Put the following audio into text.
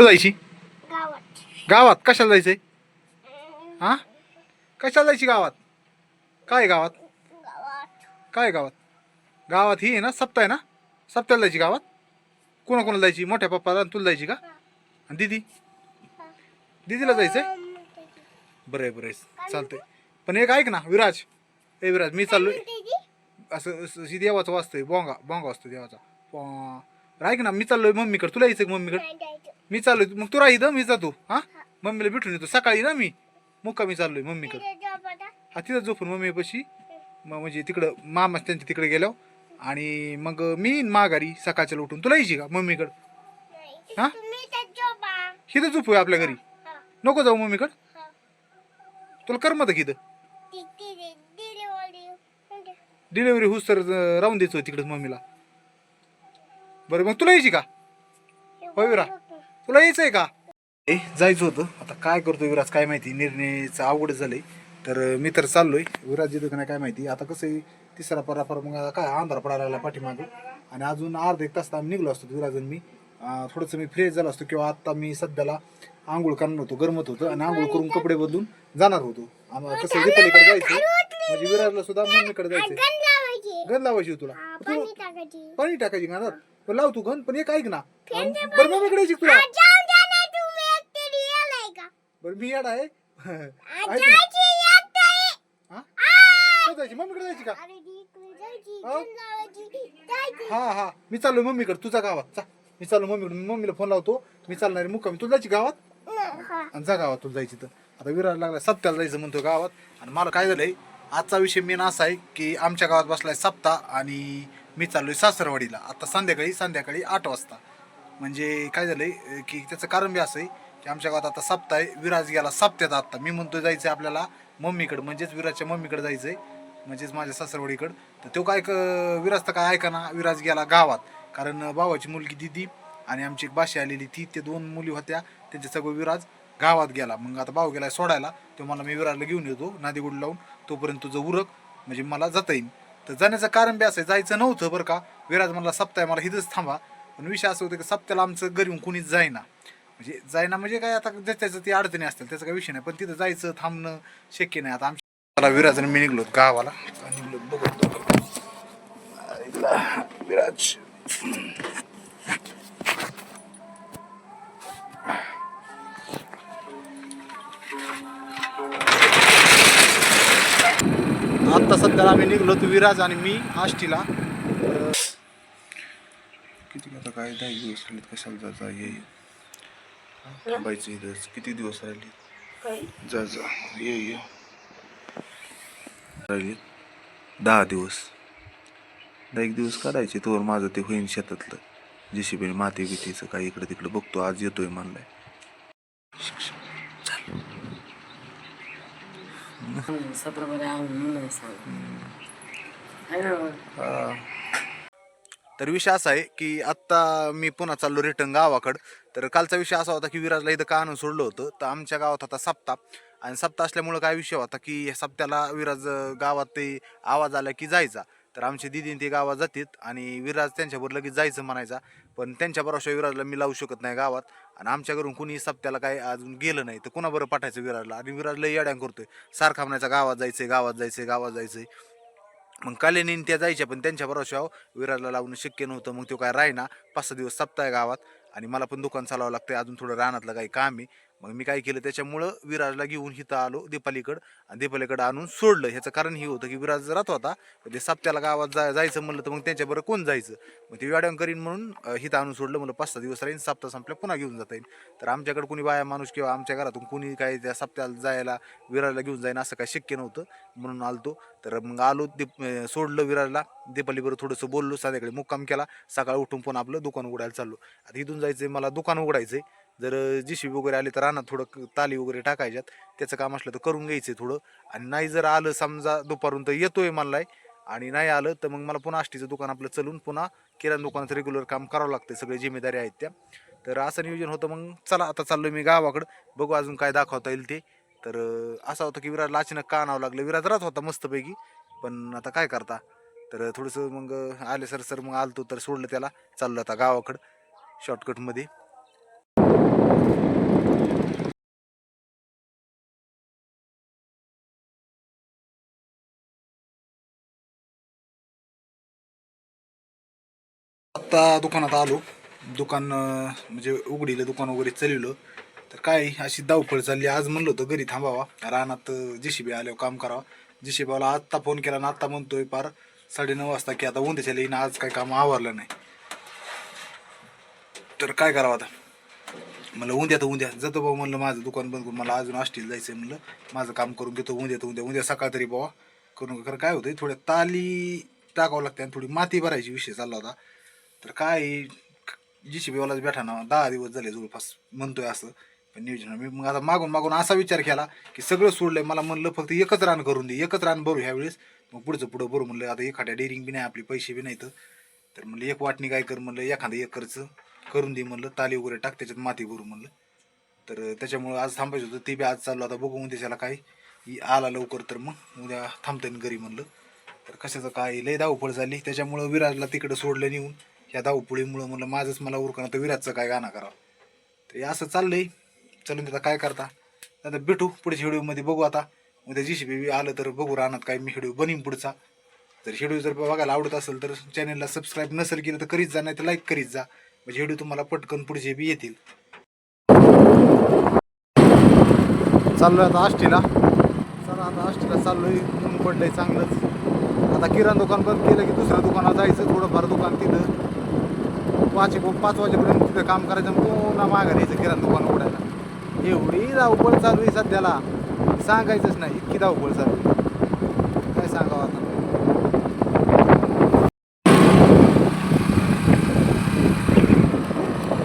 कुठं जायची? गावात. कशाला जायचंय? हा? कशाला जायची गावात? काय गावात? गावात. काय गावात? गावात ही आहे ना सप्ताह आहे ना? सप्त्याला जायची गावात? कोणा कोणाला जायची? मोठ्या पप्पाला आणि तुला जायची का? आणि दिदी? दिदीला जायचंय? बरं आहे बरं आहे. चालतंय. पण एक ऐक ना विराज. ए विराज मी चाललोय. असं देवाचं वाचतोय बोंगा बोंगा वाचतो देवाचा. बरं ऐक ना मी चाललोय मम्मीकडे. तुला यायचं का मम्मीकडे? मी चाललोय. मग तू राही मी जातो. हा? मम्मीला भेटून येतो. सकाळी ना मी. मुक्का मी चाललोय मम्मीकडे. हा तिथं झोपून मम्मी पशी. मग म्हणजे तिकडं मामा त्यांच्या तिकडे गेलो आणि मग मी माघारी सकाळच्या उठून. तुला यायची का मम्मीकडं? हा? हिथं झोपूया आपल्या घरी. नको जाऊ मम्मीकडं. तुला करमत की इथं डिलिव्हरी होऊस तर राहून द्यायचं तिकडं मम्मीला. बरं मग तुला यायची का? होय विरा तुला यायचं आहे का? ए जायचं होतं. आता काय करतो विराज काय माहिती? निर्णयचं अवघड झालंय. तर मी तर चाललोय. विराज येतो का नाही काय माहिती? आता कसं आहे तिसरा परापर मग काय अंधार पडायला लागला पाठीमागे. आणि अजून अर्धा एक तास आम्ही निघलो असतो विराज आणि मी. थोडंसं मी फ्रेश झालो असतो किंवा आता मी सध्याला आंघोळ करणार होतो गरमत होतं. आणि आंघोळ करून कपडे बदलून जाणार होतो. आम्हाला कसं दीपालीकडे जायचं. म्हणजे विराजला सुद्धा मम्मीकडे जायचं गण लावायची. तुला. पाणी टाकायची. गाण्यात पण लाव तू गण पण एक ऐक ना. बरं मम्मीकडे यायची का तुला. बरं मी येड आहे. ऐक ना. हा? कुठं जायची. मम्मीकडे जायची का? हा? हा मी चाललो मम्मीकडे. तुझा गावात. चा मी चाललो मम्मीकडे. मम्मीला फोन लावतो. मी चालणार आहे मुक्कामी. तुला जायची गावात? आणि जा गावात तुला जायची तर आता विराज लागला सप्त्याला जायचं म्हणतो गावात. आणि मला काय झालंय आजचा विषय मेन असा आहे की आमच्या गावात बसलाय सप्ताह आणि मी चाललोय सासरवाडीला. आता संध्याकाळी संध्याकाळी आठ वाजता. म्हणजे काय झालंय आहे की त्याचं कारण बी असं आहे की आमच्या गावात आता सप्ताह आहे. विराज गेला सप्त्यात आत्ता मी म्हणतोय जायचं आहे आपल्याला मम्मीकडं. म्हणजेच विराजच्या मम्मीकडे आहे म्हणजेच माझ्या सासरवाडीकडं. तर तो काय क- विराज तर काय ऐका ना विराज गेला गावात. कारण भावाची मुलगी दिदी आणि आमची एक बाशी आलेली ती ते दोन मुली होत्या. त्यांच्या सगळं विराज गावात गेला. मग आता भाऊ गेला सोडायला. तो मला मी विराजला घेऊन येतो नादीगुड लावून. तोपर्यंत तुझं उरक. म्हणजे मला जाता येईल तर जाण्याचं कारण बी असं आहे, जायचं नव्हतं बरं का. विराज म्हणला सप्ताह मला इथंच थांबा. पण विषय असं होतं की सप्त्याला आमचं घरी कुणीच जाईना. म्हणजे जायना म्हणजे काय आता त्याचं ती अडचणी असतील त्याचा काही विषय नाही. पण तिथं जायचं थांबणं शक्य नाही. आता आमच्या मला विराज आणि मी निघलो गावाला. निघलो बघतो विराज. आता सध्याला आम्ही निघलो तू विराज आणि मी आष्टीला. किती आता काय दहा दिवस राहिले कशाला जाता ये थांबायचं इथं किती दिवस राहिले जा जा. ये ये. राहिले दहा दिवस. दहा एक दिवस काढायचे तोवर माझं ते होईन शेतातलं. जेसीबी माती बितीचं काय इकडे तिकडे बघतो आज येतोय म्हणलाय. म्हणून सांग तर विषय असा आहे की आत्ता मी पुन्हा चाललो रिटर्न गावाकडं. तर कालचा विषय असा होता की विराजला इथं का आणून सोडलं होतं. तर आमच्या गावात होता सप्ताह आणि सप्ताह असल्यामुळं काय विषय होता की सप्त्याला विराज गावात ते आवाज आला की जायचा. तर आमचे दिदी ते गावात जातात आणि विराज त्यांच्याबरोबर लगेच जायचं म्हणायचा. पण त्यांच्या बरोबर विराजला मी लावू शकत नाही गावात. आणि आमच्या घरून कुणी सप्त्याला काय अजून गेलं नाही. तर कुणाबरोबर पाठायचं विराजला? आणि विराजला येड्यां करतोय. सारखा म्हणायचा गावात जायचंय गावात जायचंय गावात जायचंय. मग कालेनीन त्या जायच्या पण त्यांच्या भरोशावर विराजला लावणं शक्य नव्हतं. मग तो काय राहिना. पाच सहा दिवस सप्ताह गावात. आणि मला पण दुकान चालावं लागतंय. अजून थोडं रानातलं काही काम आहे. मग मी काय केलं त्याच्यामुळं विराजला घेऊन इथं आलो दीपालीकडं. आणि दीपालीकडं आणून सोडलं. ह्याचं कारण हे होतं की विराज राहत होता पण ते सप्त्याला गावात जा जायचं म्हणलं तर मग त्यांच्याबरोबर कोण जायचं? मग ते व्यायाम करीन म्हणून हिथं आणून सोडलं. म्हणलं पाच सहा दिवस राहीन साप्ता संपल्या पुन्हा घेऊन जाता येईल. तर आमच्याकडे कोणी बाया माणूस किंवा आमच्या घरातून कोणी काय त्या सप्त्याला जायला विराजला घेऊन जाईन असं काय शक्य नव्हतं. म्हणून आलतो. तर मग आलो दीप सोडलं विराजला. दीपालीबरोबर थोडंसं बोललो संध्याकाळी मुक्काम केला. सकाळी उठून पण आपलं दुकान उघडायला चाललो. आता इथून जायचं मला दुकान उघडायचं आहे जर जीसीबी वगैरे आले तर रानात थोडं ताली वगैरे टाकायच्यात. त्याचं काम असलं तर करून घ्यायचंय थोडं. आणि नाही जर आलं समजा दुपारून तर येतोय म्हणलाय. आणि नाही आलं तर मग मला पुन्हा आष्टीचं दुकान आपलं चलून पुन्हा किराणा दुकानाचं रेग्युलर काम करावं लागतं सगळे जिम्मेदारी आहेत त्या. तर असं नियोजन होतं मग चला आता चाललो मी गावाकडं. बघू अजून काय दाखवता येईल ते. तर असं होतं की विराजला अचानक का आणावं लागलं. विराज राहत होता मस्तपैकी. पण आता काय करता? तर थोडंसं मग आले सर सर मग आलतो तर सोडलं त्याला. चाललं आता गावाकडं. शॉर्टकटमध्ये आत्ता दुकानात आलो. दुकान म्हणजे उघडीलं दुकान वगैरे चालवलं तर काय अशी धावपळ चालली. आज म्हणलं होतं घरी थांबावा. रानात जी आल्यावर काम करावा. जी आत्ता फोन केला ना आत्ता म्हणतोय पार साडेनऊ वाजता की आता उद्याच्या येईन आज काय काम आवरलं नाही. तर काय करावं आता? म्हणलं उद्या तर उद्या. जातो भाऊ म्हणलं माझं दुकान बंद करून मला अजून आष्टीला जायचं म्हणलं माझं काम करून घेतो उद्या तर उद्या. उद्या सकाळ तरी बाबा करून खरं काय होतंय थोड्या ताली टाकावं लागते आणि थोडी माती भरायची विषय चालला होता. तर काय जी सी बीवालाच बेठा ना दहा दिवस झाले जवळपास म्हणतोय असं. पण नियोजन मी मग आता मागून मागून असा विचार केला की सगळं सोडलंय मला म्हणलं फक्त एकच रान करून दे एकच रान भरू ह्यावेळेस मग पुढचं पुढं भरू म्हणलं आता एखाद्या डेअरिंग बी नाही आपली पैसे बी नाहीत. तर म्हणलं एक वाटणी काय कर म्हणलं एखादं एकरचं करून दे म्हणलं ताली वगैरे टाक त्याच्यात माती भरू म्हणलं. तर त्याच्यामुळं आज थांबायचं होतं ते बी आज चाललो आता बघू उद्याच्याला काय. आला लवकर तर मग उद्या थांबतं घरी म्हणलं. तर कशाचं काय लय धावपळ झाली. त्याच्यामुळं विराजला तिकडं सोडलं नेऊन. या धावपुळीमुळं म्हणलं माझंच मला उरकणं तर विराजचं काय गाणं करावं. तर हे असं चाललंय. चलून त्याचा काय करता? आता भेटू पुढच्या व्हिडिओमध्ये बघू आता. उद्या जी सी बी आलं तर बघू राहणार काय मी व्हिडिओ बनीन पुढचा. जर व्हिडिओ जर बघायला आवडत असेल तर चॅनलला सबस्क्राईब नसेल केलं तर करीत जा नाही तर लाईक करीत जा. म्हणजे व्हिडिओ तुम्हाला पटकन पुढचे बी येतील. चाललोय आता आष्टीला. चला आता आष्टीला चाललोय. ऊन पडलंय चांगलंच. आता किराणा दुकान बंद केलं की दुसऱ्या दुकानात जायचं थोडंफार दुकान तिथं. पाच पाच वाजेपर्यंत तिथं काम करायचं आणि पुन्हा माघार यायचं किराणा दुकान उघडायला. एवढी धावपळ चालू आहे सध्याला. सांगायचंच नाही इतकी धावपळ चालू आहे. काय सांगावं आता?